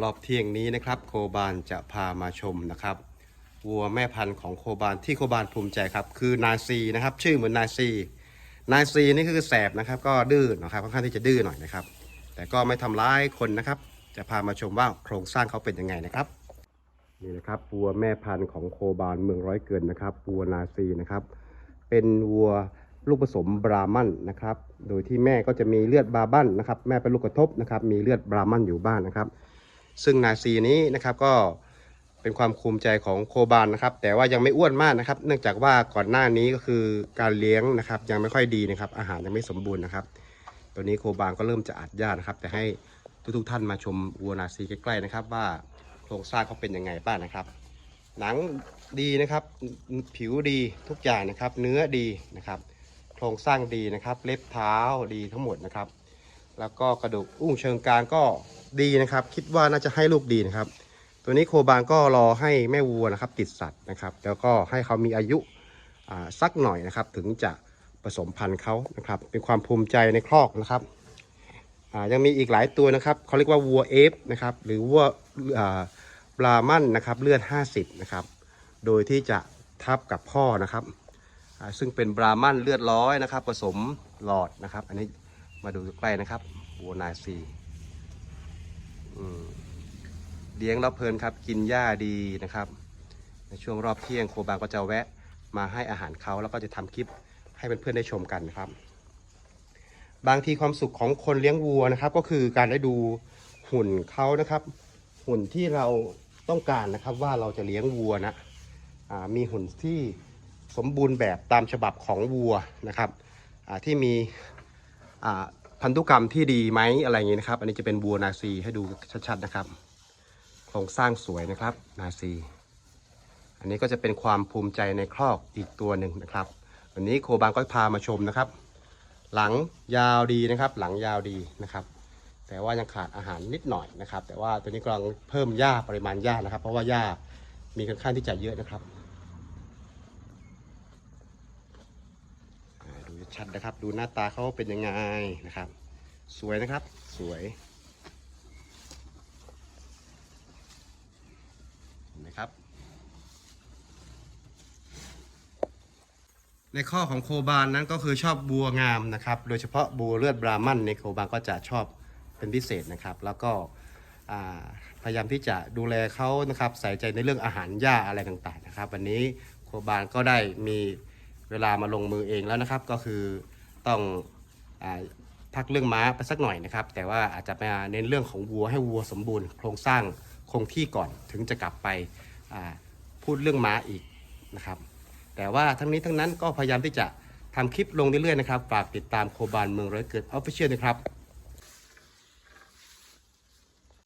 รอบเที่ยงนี้นะครับ โคบานจะพามาชมนะครับวัวแม่พันธุ์ของโคบานที่โคบานภูมิใจครับ คือนาซีนะครับ ชื่อเหมือนนาซีนาซีนี่คือแสบนะครับ ก็ดื้อนะครับค่อนข้างที่จะดื้อหน่อยนะครับ แต่ก็ไม่ทำร้ายคนนะครับ จะพามาชมว่าโครงสร้างเขาเป็นยังไงนะครับนี่นะครับวัวแม่พันธุ์ของโคบานเมืองร้อยเกินนะครับวัวนาซีนะครับ เป็นวัวลูกผสมบราหมันนะครับ โดยที่แม่ก็จะมีเลือดบราหมันนะครับ แม่เป็นลูกกระทบนะครับ มีเลือดบราหมันอยู่บ้านนะครับ ซึ่งนาซีนี้นะครับก็เป็นความภูมิใจของโคบานนะครับ แต่ว่ายังไม่อ้วนมากนะครับ เนื่องจากว่าก่อนหน้านี้ก็คือการเลี้ยงนะครับ ยังไม่ค่อยดีนะครับ อาหารยังไม่สมบูรณ์นะครับตัวนี้โคบานก็เริ่มจะอัดหญ้านะครับ แต่ให้ทุกๆท่านมาชมวัวนาซีใกล้ๆนะครับ ว่าโครงสร้างเขาเป็นยังไงบ้างนะครับ หนังดีนะครับ ผิวดีทุกอย่างนะครับ เนื้อดีนะครับ โครงสร้างดีนะครับ เล็บเท้าดีทั้งหมดนะครับ แล้วก็กระดูกอุ้งเชิงกรานก็ดีนะครับ คิดว่าน่าจะให้ลูกดีนะครับ ตัวนี้โคบานก็รอให้แม่วัวนะครับ ติดสัตว์นะครับ แล้วก็ให้เขามีอายุสักหน่อยนะครับ ถึงจะผสมพันธุ์เขานะครับ เป็นความภูมิใจในครอกนะครับยังมีอีกหลายตัวนะครับเขาเรียกว่าวัวเอฟนะครับหรือวัวอ่าบรามันนะครับเลือด 50นะครับโดยที่จะทับกับพ่อนะครับซึ่งเป็นบรามันเลือดร้อยนะครับผสมหลอดนะครับ อันนี้ มาดูใกล้นะครับวัวนาซีเลี้ยงแล้วเพลินครับ กินหญ้าดีนะครับ ในช่วงรอบเที่ยงโคบางก็จะแวะมาให้อาหารเขาแล้วก็จะทำคลิปให้เพื่อนๆได้ชมกันนะครับ บางทีความสุขของคนเลี้ยงวัวนะครับ ก็คือการได้ดูหุ่นเขานะครับ หุ่นที่เราต้องการนะครับว่าเราจะเลี้ยงวัวนะมีหุ่นที่สมบูรณ์แบบตามฉบับของวัวนะครับที่มี พันธุกรรมที่ดีไหมอะไรอย่างนี้นะครับ อันนี้จะเป็นวัวนาซีให้ดูชัดๆนะครับโครงสร้างสวยนะครับนาซี อันนี้ก็จะเป็นความภูมิใจในครอกอีกตัวหนึ่งนะครับ วันนี้โคบางก็พามาชมนะครับ หลังยาวดีนะครับ หลังยาวดีนะครับ แต่ว่ายังขาดอาหารนิดหน่อยนะครับ แต่ว่าตัวนี้กำลังเพิ่มหญ้าปริมาณหญ้านะครับ เพราะว่าหญ้ามีค่อนข้างที่จะเยอะนะครับอ่าดู ชัดนะครับ ดูหน้าตาเขาเป็นยังไงนะครับ สวยนะครับ สวยนไหมครับ ในข้อของโคบานนั้นก็คือชอบบัวงามนะครับ โดยเฉพาะบัวเลือดบราหมันในโคบานก็จะชอบเป็นพิเศษนะครับ แล้วก็พยายามที่จะดูแลเขานะครับ ใส่ใจในเรื่องอาหารหญ้าอะไรต่างๆนะครับ วันนี้โคบานก็ได้มี เวลามาลงมือเองแล้วนะครับ ก็คือต้องอพักเรื่องม้าไปสักหน่อยนะครับ แต่ว่าอาจจะมาเน้นเรื่องของวัวให้วัวสมบูรณ์ โครงสร้างคงที่ก่อนถึงจะกลับไปพูดเรื่องม้าอีกนะครับ แต่ว่าทั้งนี้ทั้งนั้นก็พยายามที่จะทำคลิปลงเรื่อยๆนะครับ ฝากติดตามโคบานเมืองร้อยเกิดออฟฟิเชียลนะครับ